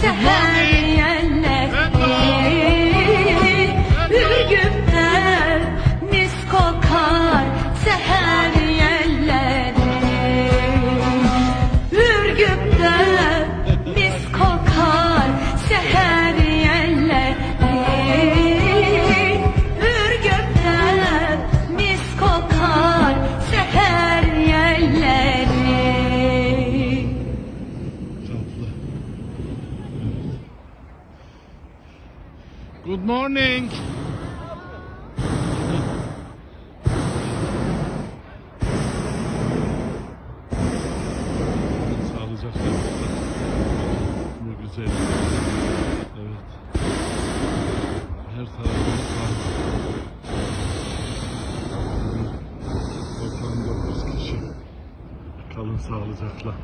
奶 奶 Good morning. Sağlıcakla. Bu güzel. Evet. Her tarafımız var. Bugün 99 kişi. Kalın sağlıcakla.